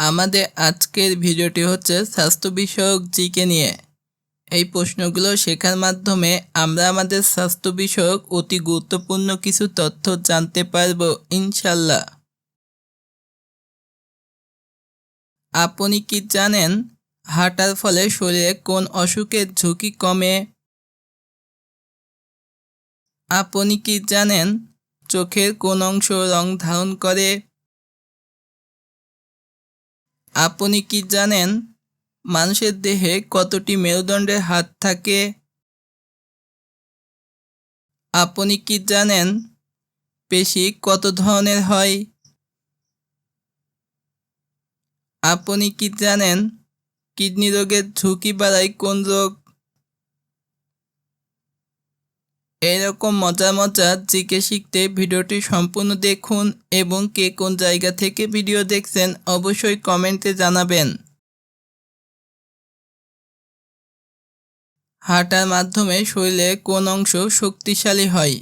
আমাদের আজকের ভিডিওটি হচ্ছে স্বাস্থ্য বিষয়ক জিকে নিয়ে। এই প্রশ্নগুলো শেখার মাধ্যমে আমরা আমাদের স্বাস্থ্য বিষয়ক অতি গুরুত্বপূর্ণ কিছু তথ্য জানতে পারব ইনশাল্লাহ আপনি কি জানেন হাঁটার ফলে শরীরে কোন অসুখের ঝুঁকি কমে? আপনি কি জানেন চোখের কোন অংশ রং ধারণ করে? আপনি কি জানেন মানুষের দেহে কতটি মেরুদণ্ডের হাত থাকে? আপনি কি জানেন পেশি কত ধরনের হয়? আপনি কি জানেন কিডনি রোগের ঝুঁকি বাড়ায় কোন রোগ এরকম মজা মজা জিকে শিখতে ভিডিওটি সম্পূর্ণ দেখুন এবং কে কোন জায়গা থেকে ভিডিও দেখছেন অবশ্যই কমেন্টে জানাবেন। হাঁটার মাধ্যমে শরীরে কোন অংশ শক্তিশালী হয়?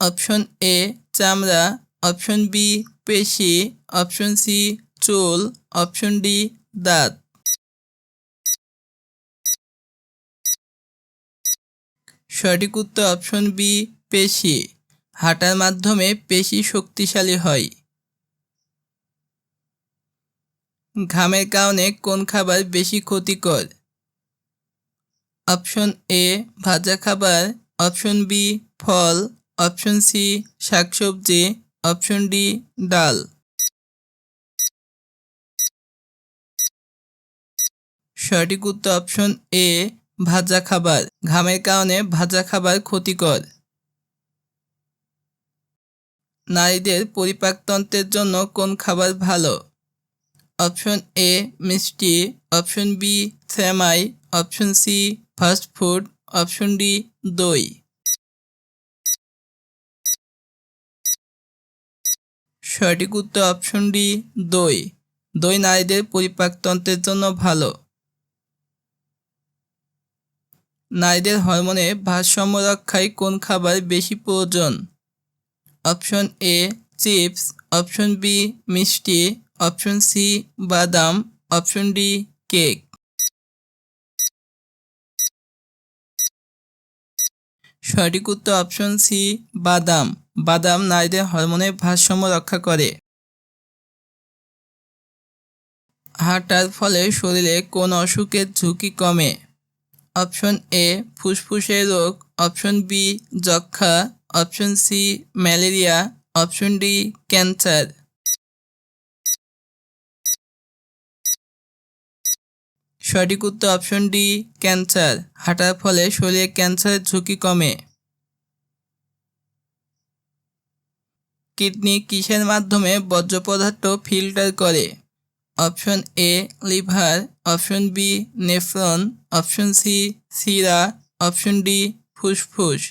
অপশন এ, চামড়া। অপশন বি, পেশি। অপশন সি, চুল। অপশন ডি, দাঁত। সঠিক উত্তর অপশন বি, পেশি। হাঁটার মাধ্যমে পেশি শক্তিশালী হয়। ঘামের কারণে কোন খাবার বেশি ক্ষতিকর? অপশন এ, ভাজা খাবার। অপশন বি, ফল। অপশন সি, শাকসবজি। অপশন ডি, ডাল। সঠিক উত্তর অপশন এ ভাজা খাবার। ঘামের কারণে ভাজা খাবার ক্ষতিকর। নারীদের পরিপাকতন্ত্রের জন্য কোন খাবার ভালো? অপশন এ মিষ্টি। অপশন বি সেমাই। Option C fast food. Option D দই। সঠিক উত্তর অপশন ডি দই। দই নারীদের পরিপাকতন্ত্রের জন্য ভালো। নারীদের হরমোনে ভারসাম্য রক্ষায় কোন খাবার বেশি প্রয়োজন? Option A chips. Option B মিষ্টি। অপশন সি বাদাম। Option D cake. সঠিক উত্তর অপশন সি বাদাম। বাদাম নারীদের হরমোনের ভারসাম্য রক্ষা করে। হাঁটার ফলে শরীরে কোন অসুখের ঝুঁকি কমে? অপশন এ ফুসফুসের রোগ, অপশন বি যক্ষা option C malaria, option D cancer. সঠিক উত্তর অপশন ডি ক্যান্সার। হাঁটার ফলে শরীরে ক্যান্সারের ঝুঁকি কমে। কিডনি কিসের মাধ্যমে বর্জ্য পদার্থ ফিল্টার করে? Option A liver, option B nephron, option C Sira, option D ফুসফুস।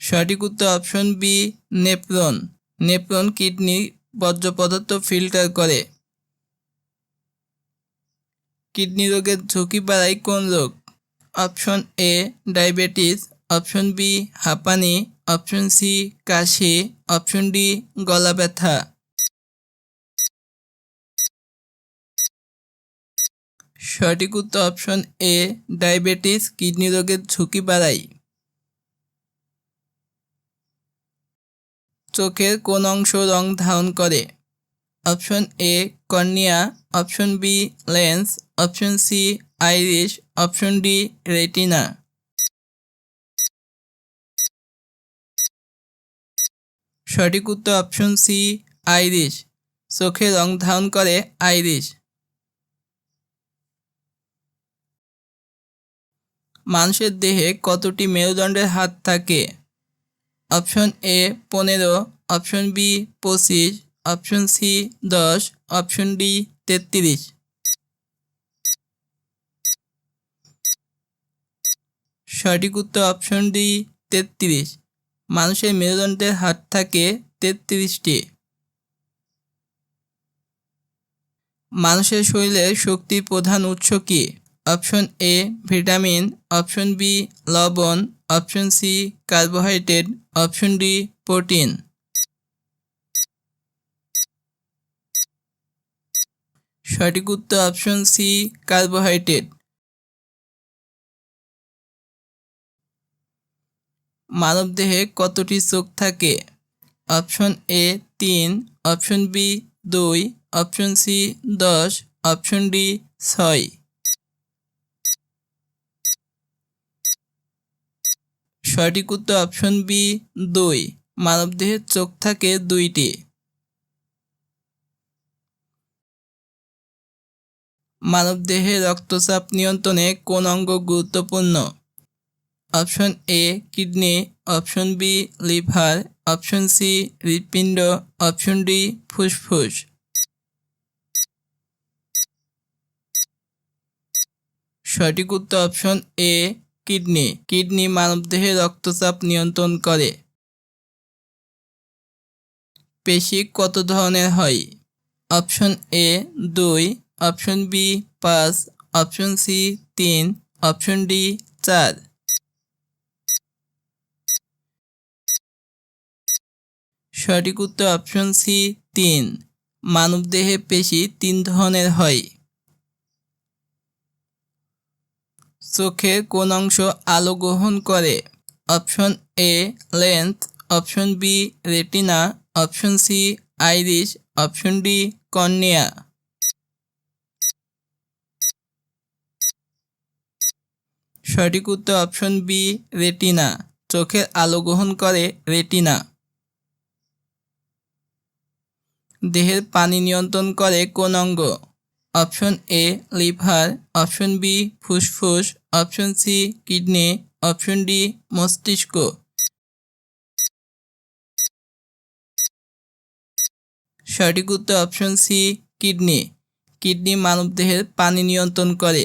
সঠিক উত্তর option B nephron nephron kidney বর্জ্য পদার্থ ফিল্টার করে। কিডনি রোগের ঝুঁকি বাড়ায় কোন রোগ? Option A diabetes, option B হাঁপানি, অপশন সি কাশি। অপশন ডি, গলা ব্যথা। সঠিক উত্তর অপশন এ, ডায়াবেটিস, কিডনি রোগের ঝুঁকি বাড়ায় চোখের কোন অংশ রং ধারণ করে? Option A, cornea. Option B, lens. Option C, iris. Option D, retina. সঠিক উত্তর অপশন সি আইরিশ চোখে রং ধারণ করে আইরিশ মানুষের দেহে কতটি মেরুদণ্ডের হাত থাকে? অপশন এ পনেরো। অপশন বি পঁচিশ। অপশন সি দশ। অপশন ডি তেত্রিশ। সঠিক উত্তর অপশন ডি তেত্রিশ। মানুষের মেরুদণ্ডের হার থাকে তেত্রিশটি। মানুষের শরীরের শক্তির প্রধান উৎস কি? Option A, vitamin, option B, লবণ, option C, carbohydrate, option D, protein. সঠিক উত্তর অপশন সি, কার্বোহাইড্রেট। মানবদেহে কতটি চোখ থাকে? অপশন এ তিন, অপশন বি দুই, অপশন সি দশ, অপশন ডি ছয়। সঠিক উত্তর অপশন বি দুই মানবদেহের চোখ থাকে দুইটি। মানবদেহে রক্তচাপ নিয়ন্ত্রণে কোন অঙ্গ গুরুত্বপূর্ণ? Option A kidney, option B liver, option C হৃৎপিণ্ড, অপশন ডি ফুসফুস। সঠিক উত্তর অপশন এ, কিডনি। কিডনি মানবদেহে রক্তচাপ নিয়ন্ত্রণ করে। পেশি কত ধরনের হয়? অপশন এ দুই, অপশন বি পাঁচ, অপশন সি তিন, অপশন ডি চার। সঠিক উত্তর অপশন সি তিন। মানবদেহে পেশি তিন ধরনের হয়। চোখের কোন অংশ আলো গ্রহণ করে? Option A lens option B retina option C iris option D cornea সঠিক উত্তর অপশন বি রেটিনা চোখের আলো গ্রহণ করে রেটিনা দেহের পানি নিয়ন্ত্রণ করে কোন অঙ্গ? Option A, liver, option B, ফুসফুস, option C, kidney, option D, মস্তিষ্ক। সঠিক উত্তর অপশন সি, কিডনি। কিডনি মানবদেহের পানি নিয়ন্ত্রণ করে।